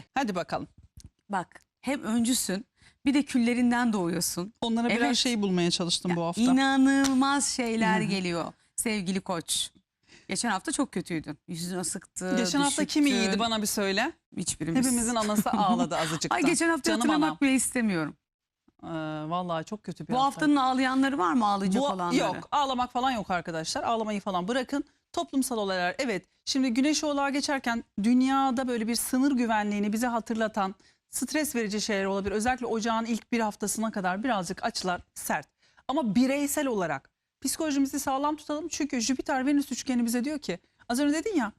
Peki hadi bakalım. Bak hem öncüsün bir de küllerinden doğuyorsun. Onlara biraz Evet. şey bulmaya çalıştım bu hafta. İnanılmaz şeyler geliyor sevgili koç. Geçen hafta çok kötüydün. Yüzün asıktı. Geçen hafta kim düşüktün. iyiydi bana bir söyle. Hiçbirimiz. Hepimizin anası ağladı azıcık. Ay geçen hafta Canım hatırlamak anam. bile istemiyorum. Ee, vallahi çok kötü bir Bu hafta. haftanın ağlayanları var mı ağlayacak Bu- olanları? Yok ağlamak falan yok arkadaşlar. Ağlamayı falan bırakın. Toplumsal olaylar evet. Şimdi güneş oğlağa geçerken dünyada böyle bir sınır güvenliğini bize hatırlatan stres verici şeyler olabilir. Özellikle ocağın ilk bir haftasına kadar birazcık açılar sert. Ama bireysel olarak psikolojimizi sağlam tutalım. Çünkü Jüpiter Venüs üçgeni bize diyor ki az önce dedin ya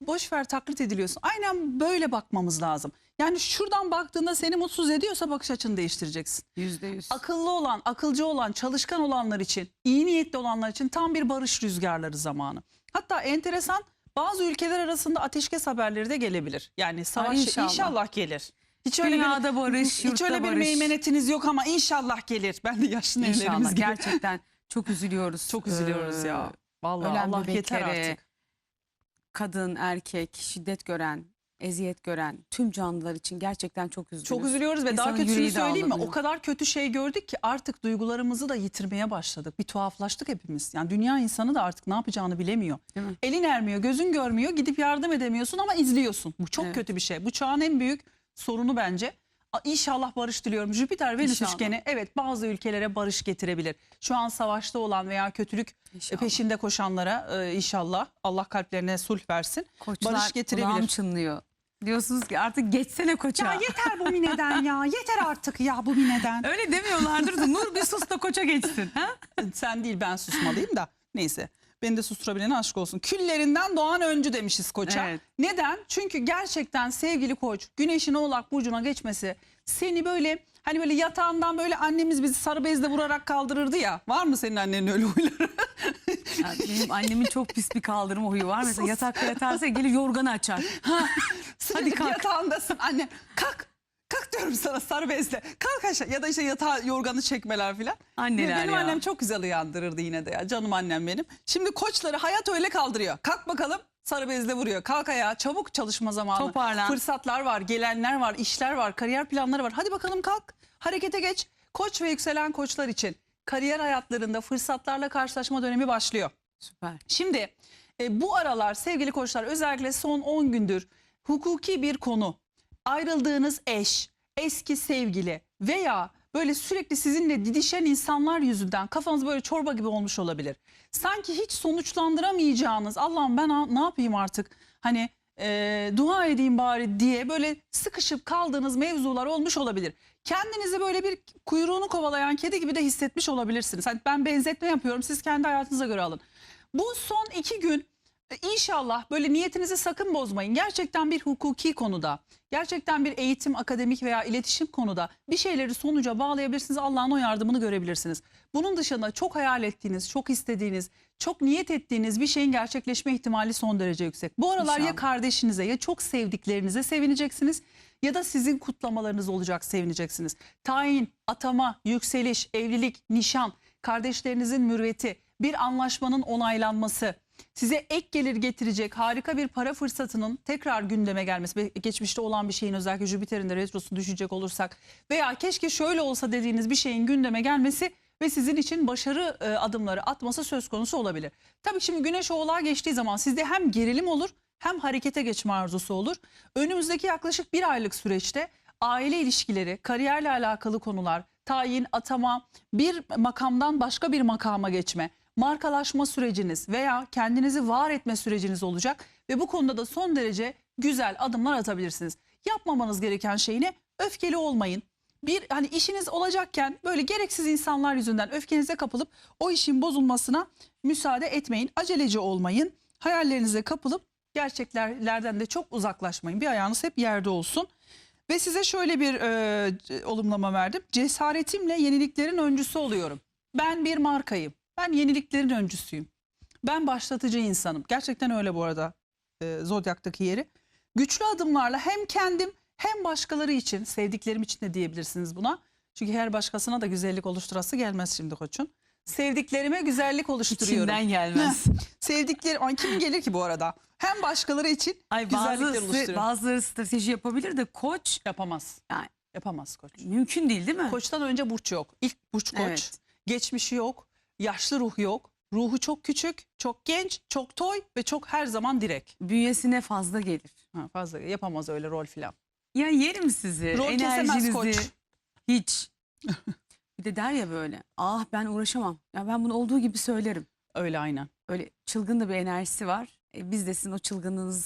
boş ver taklit ediliyorsun. Aynen böyle bakmamız lazım. Yani şuradan baktığında seni mutsuz ediyorsa bakış açını değiştireceksin Yüzde yüz. akıllı olan, akılcı olan, çalışkan olanlar için, iyi niyetli olanlar için tam bir barış rüzgarları zamanı. Hatta enteresan bazı ülkeler arasında ateşkes haberleri de gelebilir. Yani savaş inşallah. inşallah. gelir. Hiç öyle Dünyada bir, barış, hiç yurtta öyle bir barış. meymenetiniz yok ama inşallah gelir. Ben de yaşlı evlerimiz gibi. gerçekten çok üzülüyoruz. Çok üzülüyoruz Ee, ya. Vallahi ölen Allah yeter bebeklere, artık. Kadın, erkek, şiddet gören, eziyet gören tüm canlılar için gerçekten çok üzülüyoruz. Çok üzülüyoruz ve daha İnsanın kötüsünü yüreği de söyleyeyim mi? O kadar kötü şey gördük ki artık duygularımızı da yitirmeye başladık. Bir tuhaflaştık hepimiz. Yani dünya insanı da artık ne yapacağını bilemiyor. Elin ermiyor, gözün görmüyor, gidip yardım edemiyorsun ama izliyorsun. Bu çok Evet. kötü bir şey. Bu çağın en büyük sorunu bence. İnşallah barış diliyorum. Jüpiter Venüs İnşallah. üçgeni evet bazı ülkelere barış getirebilir. Şu an savaşta olan veya kötülük İnşallah. peşinde koşanlara e, inşallah Allah kalplerine sulh versin. Koçlar barış getirebilir. çınlıyor. Diyorsunuz ki artık geçsene koça. Ya yeter bu mineden ya. Yeter artık ya bu mineden. Öyle demiyorlardır da Nur bir sus da koça geçsin. Ha? Sen değil ben susmalıyım da neyse. Beni de susturabilene aşk olsun. Küllerinden doğan öncü demişiz koça. Evet. Neden? Çünkü gerçekten sevgili koç güneşin oğlak burcuna geçmesi seni böyle hani böyle yatağından böyle annemiz bizi sarı bezle vurarak kaldırırdı ya. Var mı senin annenin öyle huyları? Ya benim annemin çok pis bir kaldırma huyu var. Mesela yatakta yatarsa gelir yorganı açar. Sürekli kalk. yatağındasın anne. Kalk. Kalk diyorum sana sarı bezle. Kalk aşağı ya da işte yatağa yorganı çekmeler filan. Anneler benim ya. annem çok güzel uyandırırdı yine de ya. Canım annem benim. Şimdi koçları hayat öyle kaldırıyor. Kalk bakalım. Sarı bezle vuruyor. Kalk ayağa. Çabuk çalışma zamanı. Toparlan. Fırsatlar var, gelenler var, işler var, kariyer planları var. Hadi bakalım kalk. Harekete geç. Koç ve yükselen koçlar için kariyer hayatlarında fırsatlarla karşılaşma dönemi başlıyor. Süper. Şimdi e, bu aralar sevgili koçlar özellikle son 10 gündür hukuki bir konu, ayrıldığınız eş, eski sevgili veya böyle sürekli sizinle didişen insanlar yüzünden kafanız böyle çorba gibi olmuş olabilir. Sanki hiç sonuçlandıramayacağınız Allah'ım ben ne yapayım artık hani e, dua edeyim bari diye böyle sıkışıp kaldığınız mevzular olmuş olabilir. Kendinizi böyle bir kuyruğunu kovalayan kedi gibi de hissetmiş olabilirsiniz. Hani ben benzetme yapıyorum siz kendi hayatınıza göre alın. Bu son iki gün inşallah böyle niyetinizi sakın bozmayın. Gerçekten bir hukuki konuda, gerçekten bir eğitim, akademik veya iletişim konuda bir şeyleri sonuca bağlayabilirsiniz. Allah'ın o yardımını görebilirsiniz. Bunun dışında çok hayal ettiğiniz, çok istediğiniz, çok niyet ettiğiniz bir şeyin gerçekleşme ihtimali son derece yüksek. Bu aralar ya İnşallah. kardeşinize ya çok sevdiklerinize sevineceksiniz ya da sizin kutlamalarınız olacak sevineceksiniz. Tayin, atama, yükseliş, evlilik, nişan, kardeşlerinizin mürveti, bir anlaşmanın onaylanması, size ek gelir getirecek harika bir para fırsatının tekrar gündeme gelmesi geçmişte olan bir şeyin özellikle Jüpiter'in de retrosu düşecek olursak veya keşke şöyle olsa dediğiniz bir şeyin gündeme gelmesi ve sizin için başarı e, adımları atması söz konusu olabilir. Tabii şimdi Güneş Oğlağa geçtiği zaman sizde hem gerilim olur hem harekete geçme arzusu olur. Önümüzdeki yaklaşık bir aylık süreçte aile ilişkileri, kariyerle alakalı konular, tayin, atama, bir makamdan başka bir makama geçme, markalaşma süreciniz veya kendinizi var etme süreciniz olacak ve bu konuda da son derece güzel adımlar atabilirsiniz. Yapmamanız gereken şey ne? Öfkeli olmayın. Bir hani işiniz olacakken böyle gereksiz insanlar yüzünden öfkenize kapılıp o işin bozulmasına müsaade etmeyin. Aceleci olmayın. Hayallerinize kapılıp gerçeklerden de çok uzaklaşmayın. Bir ayağınız hep yerde olsun. Ve size şöyle bir e, olumlama verdim. Cesaretimle yeniliklerin öncüsü oluyorum. Ben bir markayım. Ben yeniliklerin öncüsüyüm. Ben başlatıcı insanım. Gerçekten öyle bu arada e, Zodyak'taki yeri. Güçlü adımlarla hem kendim hem başkaları için, sevdiklerim için de diyebilirsiniz buna. Çünkü her başkasına da güzellik oluşturası gelmez şimdi koçun. Sevdiklerime güzellik oluşturuyorum. İçinden gelmez. Sevdiklerim, ay kim gelir ki bu arada? Hem başkaları için Ay güzellikler bazı, oluşturuyor. bazıları strateji yapabilir de koç Yapamaz. Yani- Yapamaz koç. mümkün değil değil mi? Koçtan önce burç yok. İlk burç koç. Evet. Geçmişi yok. Yaşlı ruh yok. Ruhu çok küçük, çok genç, çok toy ve çok her zaman direk. Bünyesine fazla gelir. Ha, fazla yapamaz öyle rol filan. Ya yerim sizi. Rol kesemez koç. Hiç. bir de der ya böyle. Ah ben uğraşamam. Ya ben bunu olduğu gibi söylerim. Öyle aynen. Öyle çılgın da bir enerjisi var. E, biz de sizin o çılgınlığınızı